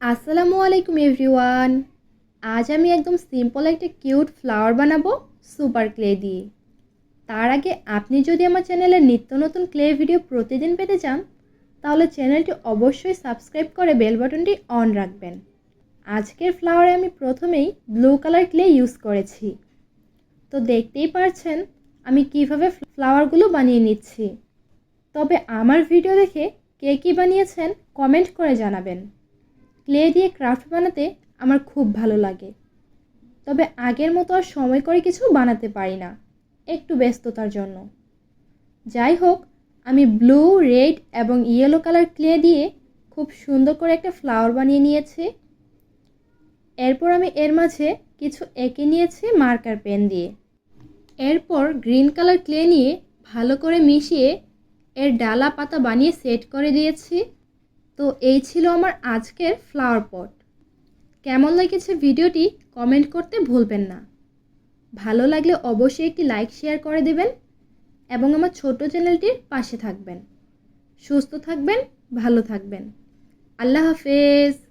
আসসালামু আলাইকুম এভরিওয়ান। আজ আমি একদম সিম্পল একটা কিউট ফ্লাওয়ার বানাবো সুপার ক্লে দিয়ে। তার আগে আপনি যদি আমার চ্যানেলের নিত্য নতুন ক্লে ভিডিও প্রতিদিন পেতে চান, তাহলে চ্যানেলটি অবশ্যই সাবস্ক্রাইব করে বেল বাটনটি অন রাখবেন। আজকের ফ্লাওয়ারে আমি প্রথমেই ব্লু কালার ক্লে ইউজ করেছি। তো দেখতেই পারছেন, আমি কীভাবে ফ্লাওয়ারগুলো বানিয়ে নিচ্ছি। তবে আমার ভিডিও দেখে কে কী বানিয়েছেন কমেন্ট করে জানাবেন। ক্লে দিয়ে ক্রাফট বানাতে আমার খুব ভালো লাগে। তবে আগের মতো আর সময় করে কিছু বানাতে পারি না, একটু ব্যস্ততার জন্য। যাই হোক, আমি ব্লু, রেড এবং ইয়েলো কালার ক্লে দিয়ে খুব সুন্দর করে একটা ফ্লাওয়ার বানিয়ে নিয়েছি। এরপর আমি এর মাঝে কিছু এঁকে নিয়েছি মার্কার পেন দিয়ে। এরপর গ্রিন কালার ক্লে নিয়ে ভালো করে মিশিয়ে এর ডালা পাতা বানিয়ে সেট করে দিয়েছি। তো এই ছিল আমার আজকের ফ্লাওয়ার পট কেমন লেগেছে ভিডিওটি কমেন্ট করতে ভুলবেন না। ভালো লাগলে অবশ্যই একটি লাইক শেয়ার করে দেবেন এবং আমার ছোট চ্যানেলটির পাশে থাকবেন। সুস্থ থাকবেন, ভালো থাকবেন। আল্লাহ হাফেজ।